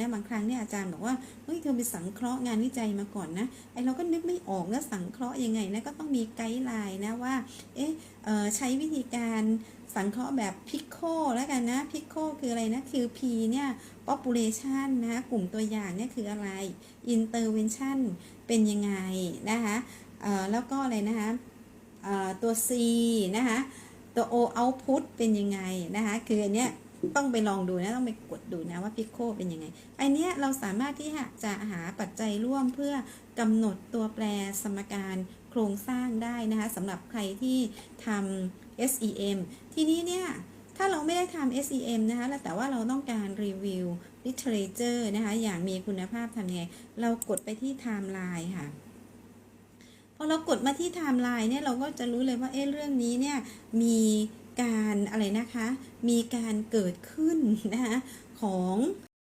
นะบางครั้งเนี่ยอาจารย์บอกว่าเฮ้ยเธอไปสังเคราะห์งานวิจัยมาก่อนนะไอเราก็นึกไม่ออกนะสังเคราะห์ยังไงนะก็ต้องมีไกด์ไลน์นะว่าเอ๊ะใช้วิธีการสังเคราะห์แบบพิโคแล้วกันนะพิโคคืออะไรนะคือ P เนี่ย population นะคะกลุ่มตัวอย่างเนี่ยคืออะไร intervention เป็นยังไงนะคะแล้วก็อะไรนะคะตัว C นะคะตัว O output เป็นยังไงนะคะคืออันเนี้ย ต้องไปลองดูนะ ต้องไปกดดูนะว่าพิโคเป็นยังไงไอเนี้ยเราสามารถที่จะหาปัจจัยร่วมเพื่อกำหนดตัวแปรสมการโครงสร้างได้นะคะสำหรับใครที่ทำ SEM ทีนี้เนี่ยถ้าเราไม่ได้ทำ SEM นะคะแต่ว่าเราต้องการรีวิว literature นะคะ อย่างมีคุณภาพทำยังไง เรากดไปที่ timeline ค่ะ พอเรากดมาที่ timeline เนี่ย เราก็จะรู้เลยว่า เอ๊ะ เรื่องนี้เนี่ย มี การอะไรนะคะ มีการเกิดขึ้นนะคะของ